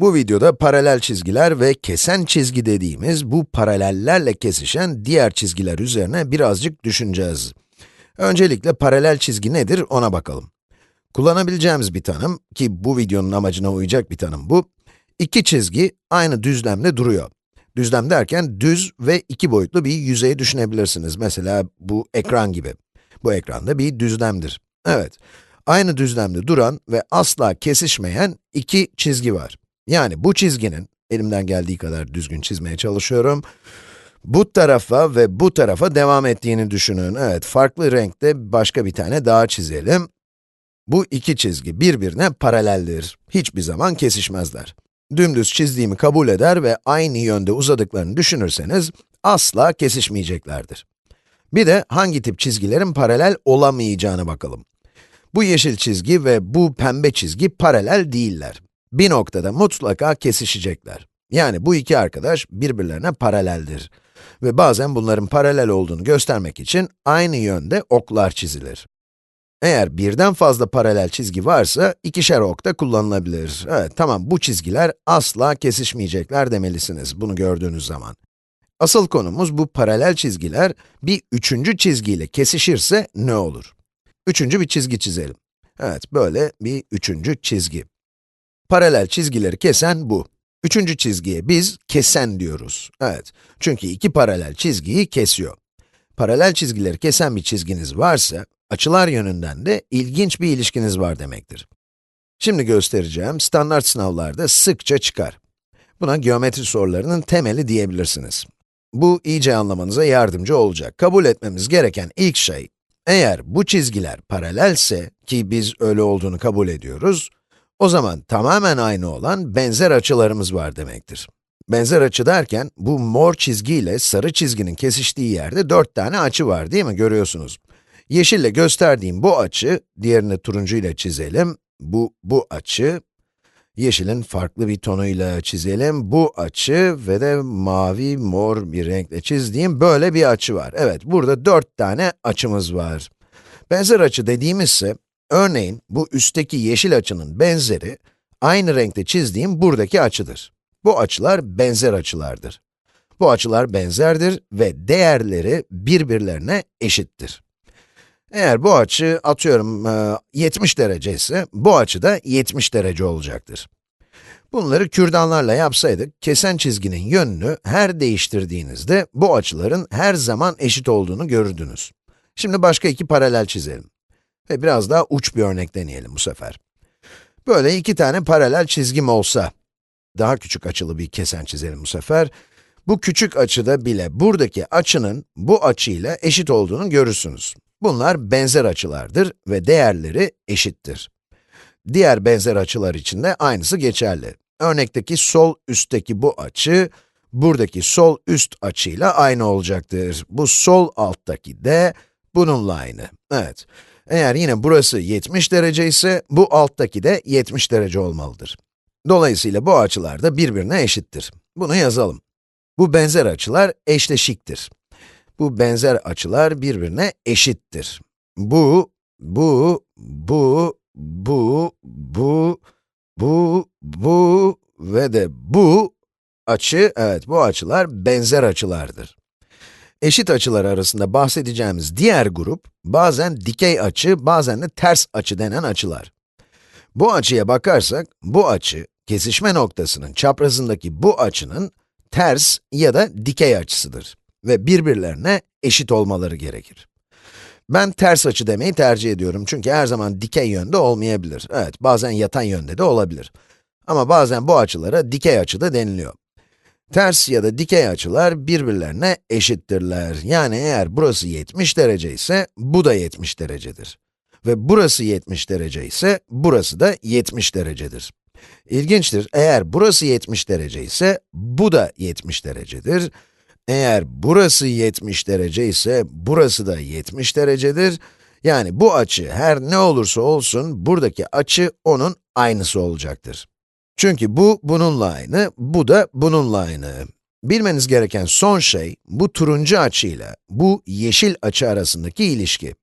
Bu videoda paralel çizgiler ve kesen çizgi dediğimiz bu paralellerle kesişen diğer çizgiler üzerine birazcık düşüneceğiz. Öncelikle paralel çizgi nedir ona bakalım. Kullanabileceğimiz bir tanım, ki bu videonun amacına uyacak bir tanım bu, iki çizgi aynı düzlemde duruyor. Düzlem derken düz ve iki boyutlu bir yüzey düşünebilirsiniz. Mesela bu ekran gibi. Bu ekranda bir düzlemdir. Evet, aynı düzlemde duran ve asla kesişmeyen iki çizgi var. Yani bu çizginin, elimden geldiği kadar düzgün çizmeye çalışıyorum, bu tarafa ve bu tarafa devam ettiğini düşünün. Evet, farklı renkte başka bir tane daha çizelim. Bu iki çizgi birbirine paraleldir. Hiçbir zaman kesişmezler. Dümdüz çizdiğimi kabul eder ve aynı yönde uzadıklarını düşünürseniz, asla kesişmeyeceklerdir. Bir de hangi tip çizgilerin paralel olamayacağına bakalım. Bu yeşil çizgi ve bu pembe çizgi paralel değiller. Bir noktada mutlaka kesişecekler. Yani bu iki arkadaş birbirlerine paraleldir. Ve bazen bunların paralel olduğunu göstermek için aynı yönde oklar çizilir. Eğer birden fazla paralel çizgi varsa, ikişer ok da kullanılabilir. Evet, tamam, bu çizgiler asla kesişmeyecekler demelisiniz, bunu gördüğünüz zaman. Asıl konumuz bu paralel çizgiler bir üçüncü çizgiyle kesişirse ne olur? Üçüncü bir çizgi çizelim. Evet, böyle bir üçüncü çizgi. Paralel çizgileri kesen bu. Üçüncü çizgiye biz kesen diyoruz. Evet, çünkü iki paralel çizgiyi kesiyor. Paralel çizgileri kesen bir çizginiz varsa, açılar yönünden de ilginç bir ilişkiniz var demektir. Şimdi göstereceğim, standart sınavlarda sıkça çıkar. Buna geometri sorularının temeli diyebilirsiniz. Bu iyice anlamanıza yardımcı olacak. Kabul etmemiz gereken ilk şey, eğer bu çizgiler paralelse, ki biz öyle olduğunu kabul ediyoruz, o zaman tamamen aynı olan benzer açılarımız var demektir. Benzer açı derken, bu mor çizgi ile sarı çizginin kesiştiği yerde dört tane açı var değil mi? Görüyorsunuz. Yeşille gösterdiğim bu açı, diğerini turuncu ile çizelim. Bu, bu açı. Yeşilin farklı bir tonuyla çizelim. Bu açı ve de mavi, mor bir renkle çizdiğim böyle bir açı var. Evet, burada dört tane açımız var. Benzer açı dediğimizse, örneğin bu üstteki yeşil açının benzeri, aynı renkte çizdiğim buradaki açıdır. Bu açılar benzer açılardır. Bu açılar benzerdir ve değerleri birbirlerine eşittir. Eğer bu açı, atıyorum 70 derece ise, bu açı da 70 derece olacaktır. Bunları kürdanlarla yapsaydık, kesen çizginin yönünü her değiştirdiğinizde, bu açıların her zaman eşit olduğunu görürdünüz. Şimdi başka iki paralel çizelim. Ve biraz daha uç bir örnek deneyelim bu sefer. Böyle iki tane paralel çizgim olsa, daha küçük açılı bir kesen çizelim bu sefer. Bu küçük açıda bile buradaki açının bu açıyla eşit olduğunu görürsünüz. Bunlar benzer açılardır ve değerleri eşittir. Diğer benzer açılar için de aynısı geçerli. Örnekteki sol üstteki bu açı, buradaki sol üst açıyla aynı olacaktır. Bu sol alttaki de bununla aynı. Evet. Eğer yine burası 70 derece ise, bu alttaki de 70 derece olmalıdır. Dolayısıyla bu açılar da birbirine eşittir. Bunu yazalım. Bu benzer açılar eşleşiktir. Bu benzer açılar birbirine eşittir. Bu, bu, bu, bu, bu, bu, bu ve de bu açı, evet bu açılar benzer açılardır. Eşit açılar arasında bahsedeceğimiz diğer grup, bazen dikey açı, bazen de ters açı denen açılar. Bu açıya bakarsak, bu açı, kesişme noktasının çaprazındaki bu açının ters ya da dikey açısıdır ve birbirlerine eşit olmaları gerekir. Ben ters açı demeyi tercih ediyorum çünkü her zaman dikey yönde olmayabilir. Evet, bazen yatay yönde de olabilir. Ama bazen bu açılara dikey açı da deniliyor. Ters ya da dikey açılar birbirlerine eşittirler. Yani eğer burası 70 derece ise, bu da 70 derecedir. Ve burası 70 derece ise, burası da 70 derecedir. İlginçtir, eğer burası 70 derece ise, bu da 70 derecedir. Eğer burası 70 derece ise, burası da 70 derecedir. Yani bu açı her ne olursa olsun, buradaki açı onun aynısı olacaktır. Çünkü bu bununla aynı, bu da bununla aynı. Bilmeniz gereken son şey, bu turuncu açıyla bu yeşil açı arasındaki ilişki.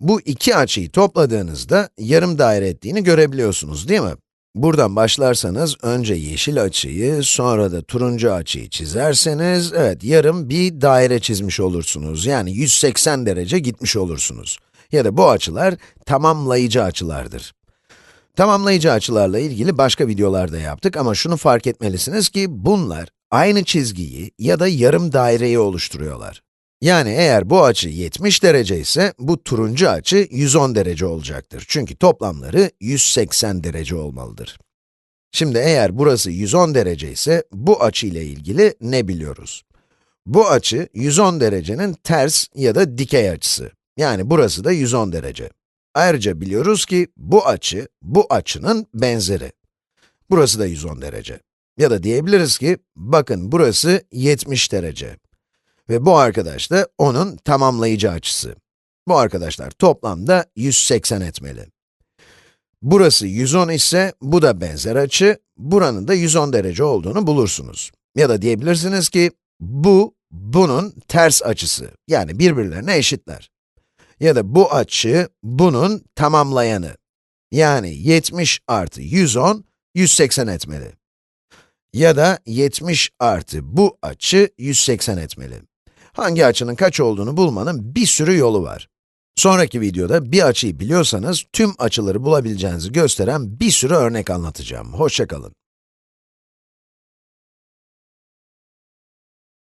Bu iki açıyı topladığınızda yarım daire ettiğini görebiliyorsunuz değil mi? Buradan başlarsanız önce yeşil açıyı, sonra da turuncu açıyı çizerseniz, evet yarım bir daire çizmiş olursunuz. Yani 180 derece gitmiş olursunuz. Ya da bu açılar tamamlayıcı açılardır. Tamamlayıcı açılarla ilgili başka videolarda yaptık ama şunu fark etmelisiniz ki bunlar aynı çizgiyi ya da yarım daireyi oluşturuyorlar. Yani eğer bu açı 70 derece ise bu turuncu açı 110 derece olacaktır. Çünkü toplamları 180 derece olmalıdır. Şimdi eğer burası 110 derece ise bu açı ile ilgili ne biliyoruz? Bu açı 110 derecenin ters ya da dikey açısı. Yani burası da 110 derece. Ayrıca biliyoruz ki bu açı, bu açının benzeri. Burası da 110 derece. Ya da diyebiliriz ki, bakın burası 70 derece. Ve bu arkadaş da onun tamamlayıcı açısı. Bu arkadaşlar toplamda 180 etmeli. Burası 110 ise, bu da benzer açı, buranın da 110 derece olduğunu bulursunuz. Ya da diyebilirsiniz ki, bu, bunun ters açısı. Yani birbirlerine eşitler. Ya da bu açı, bunun tamamlayanı. Yani 70 artı 110, 180 etmeli. Ya da 70 artı bu açı 180 etmeli. Hangi açının kaç olduğunu bulmanın bir sürü yolu var. Sonraki videoda bir açıyı biliyorsanız tüm açıları bulabileceğinizi gösteren bir sürü örnek anlatacağım. Hoşçakalın.